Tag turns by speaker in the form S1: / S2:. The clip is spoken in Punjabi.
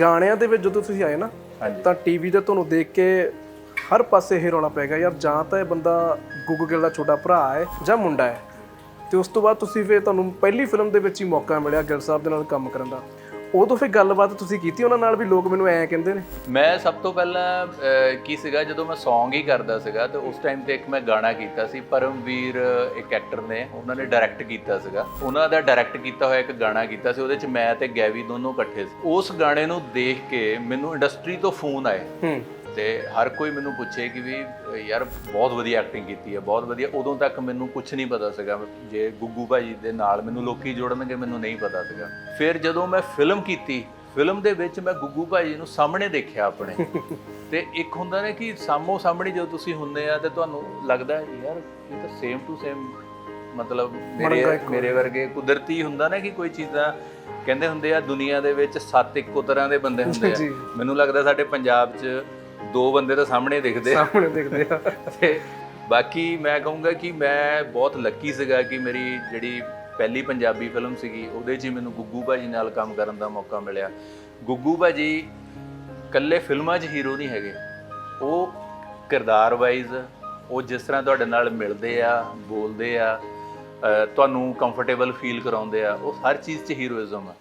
S1: ਗਾਣਿਆਂ ਦੇ ਵਿੱਚ ਜਦੋਂ ਤੁਸੀਂ ਆਏ ਨਾ। ਤਾਂ ਟੀਵੀ ਤੇ ਤੁਹਾਨੂੰ ਦੇਖ ਕੇ ਹਰ ਪਾਸੇ ਇਹ ਰੌਲਾ ਪੈ ਗਿਆ ਯਾਰ ਜਾਂ ਤਾਂ ਇਹ ਬੰਦਾ ਗੁੱਗੂ ਗਿੱਲ ਦਾ ਛੋਟਾ ਭਰਾ ਹੈ ਜਾਂ ਮੁੰਡਾ ਹੈ ਤੇ ਉਸ ਤੋਂ ਬਾਅਦ ਤੁਸੀਂ ਫਿਰ ਤੁਹਾਨੂੰ ਪਹਿਲੀ ਫਿਲਮ ਦੇ ਵਿੱਚ ਹੀ ਮੌਕਾ ਮਿਲਿਆ ਗਿੱਲ ਸਾਹਿਬ ਦੇ ਨਾਲ ਕੰਮ ਕਰਨ ਦਾ ਉਦੋਂ ਫਿਰ ਗੱਲਬਾਤ ਤੁਸੀਂ ਕੀਤੀ ਉਹਨਾਂ ਨਾਲ ਵੀ ਲੋਕ ਮੈਨੂੰ ਐਂ ਕਹਿੰਦੇ ਨੇ?
S2: ਮੈਂ ਸਭ ਤੋਂ ਪਹਿਲਾਂ ਕੀ ਸੀਗਾ ਜਦੋਂ ਮੈਂ Song ਹੀ ਕਰਦਾ ਸੀਗਾ ਤੇ ਉਸ ਟਾਈਮ ਤੇ ਇੱਕ ਮੈਂ ਗਾਣਾ ਕੀਤਾ ਸੀ ਪਰਮਵੀਰ ਇੱਕ ਐਕਟਰ ਨੇ ਉਹਨਾਂ ਨੇ ਡਾਇਰੈਕਟ ਕੀਤਾ ਸੀਗਾ। ਉਹਨਾਂ ਦਾ ਡਾਇਰੈਕਟ ਕੀਤਾ ਹੋਇਆ ਇੱਕ ਗਾਣਾ ਕੀਤਾ ਸੀ ਉਹਦੇ ਚ ਮੈਂ ਤੇ ਗੈਵੀ ਦੋਨੋਂ ਇਕੱਠੇ ਸੀ। ਉਸ ਗਾਣੇ ਨੂੰ ਦੇਖ ਕੇ ਮੈਨੂੰ ਇੰਡਸਟਰੀ ਤੋਂ ਫੋਨ ਆਏ।
S1: ਹੂੰ।
S2: ਤੇ ਹਰ ਕੋਈ ਮੈਨੂੰ ਪੁੱਛੇ ਕਿ ਵੀ ਯਾਰ ਬਹੁਤ ਵਧੀਆ ਐਕਟਿੰਗ ਕੀਤੀ ਹੈ ਬਹੁਤ ਵਧੀਆ ਉਦੋਂ ਤੱਕ ਮੈਨੂੰ ਕੁਝ ਨਹੀਂ ਪਤਾ ਸੀਗਾ ਜੇ ਗੁੱਗੂ ਭਾਜੀ ਦੇ ਨਾਲ ਮੈਨੂੰ ਲੋਕੀ ਜੋੜਨਗੇ ਮੈਨੂੰ ਨਹੀਂ ਪਤਾ ਸੀਗਾ ਫਿਰ ਜਦੋਂ ਮੈਂ ਫਿਲਮ ਕੀਤੀ ਫਿਲਮ ਦੇ ਵਿੱਚ ਮੈਂ ਗੁੱਗੂ ਭਾਜੀ ਨੂੰ ਸਾਹਮਣੇ ਦੇਖਿਆ ਆਪਣੇ ਤੇ ਇੱਕ ਹੁੰਦਾ ਨੇ ਕਿ ਸਾਹਮੋ ਸਾਹਮਣੇ ਜਦੋਂ ਤੁਸੀਂ ਹੁੰਦੇ ਆ ਤੇ ਤੁਹਾਨੂੰ ਲੱਗਦਾ ਯਾਰ ਇਹ ਤਾਂ ਸੇਮ ਟੂ ਸੇਮ ਮਤਲਬ ਮੇਰੇ। ਮੇਰੇ ਵਰਗੇ ਕੁਦਰਤੀ ਹੁੰਦਾ ਨਾ ਕਿ ਕੋਈ ਚੀਜ਼ਾਂ ਕਹਿੰਦੇ ਹੁੰਦੇ ਆ ਦੁਨੀਆ ਦੇ ਵਿੱਚ ਸੱਤ ਇੱਕੋ ਤਰ੍ਹਾਂ ਦੇ ਬੰਦੇ ਹੁੰਦੇ। ਆ ਮੈਨੂੰ ਲੱਗਦਾ ਸਾਡੇ ਪੰਜਾਬ 'ਚ ਦੋ ਬੰਦੇ ਤਾਂ ਸਾਹਮਣੇ ਦਿਖਦੇ ਆ।
S1: ਸਾਹਮਣੇ ਦੇਖਦੇ ਆ।
S2: ਤੇ ਬਾਕੀ ਮੈਂ ਕਹੂੰਗਾ ਕਿ ਮੈਂ ਬਹੁਤ ਲੱਕੀ ਸੀਗਾ ਕਿ ਮੇਰੀ ਜਿਹੜੀ ਪਹਿਲੀ ਪੰਜਾਬੀ ਫਿਲਮ ਸੀਗੀ ਉਹਦੇ 'ਚ ਹੀ ਮੈਨੂੰ ਗੁੱਗੂ ਭਾਜੀ ਨਾਲ ਕੰਮ ਕਰਨ ਦਾ ਮੌਕਾ ਮਿਲਿਆ। ਗੁੱਗੂ ਭਾਜੀ ਇਕੱਲੇ ਫਿਲਮਾਂ 'ਚ ਹੀਰੋ ਨਹੀਂ ਹੈਗੇ। ਉਹ ਕਿਰਦਾਰ ਵਾਈਜ਼ ਉਹ ਜਿਸ ਤਰ੍ਹਾਂ ਤੁਹਾਡੇ ਨਾਲ ਮਿਲਦੇ ਆ ਬੋਲਦੇ ਆ ਤੁਹਾਨੂੰ ਕੰਫਰਟੇਬਲ ਫੀਲ ਕਰਾਉਂਦੇ ਆ ਉਹ ਹਰ ਚੀਜ਼ 'ਚ ਹੀਰੋਇਜ਼ਮ ਆ।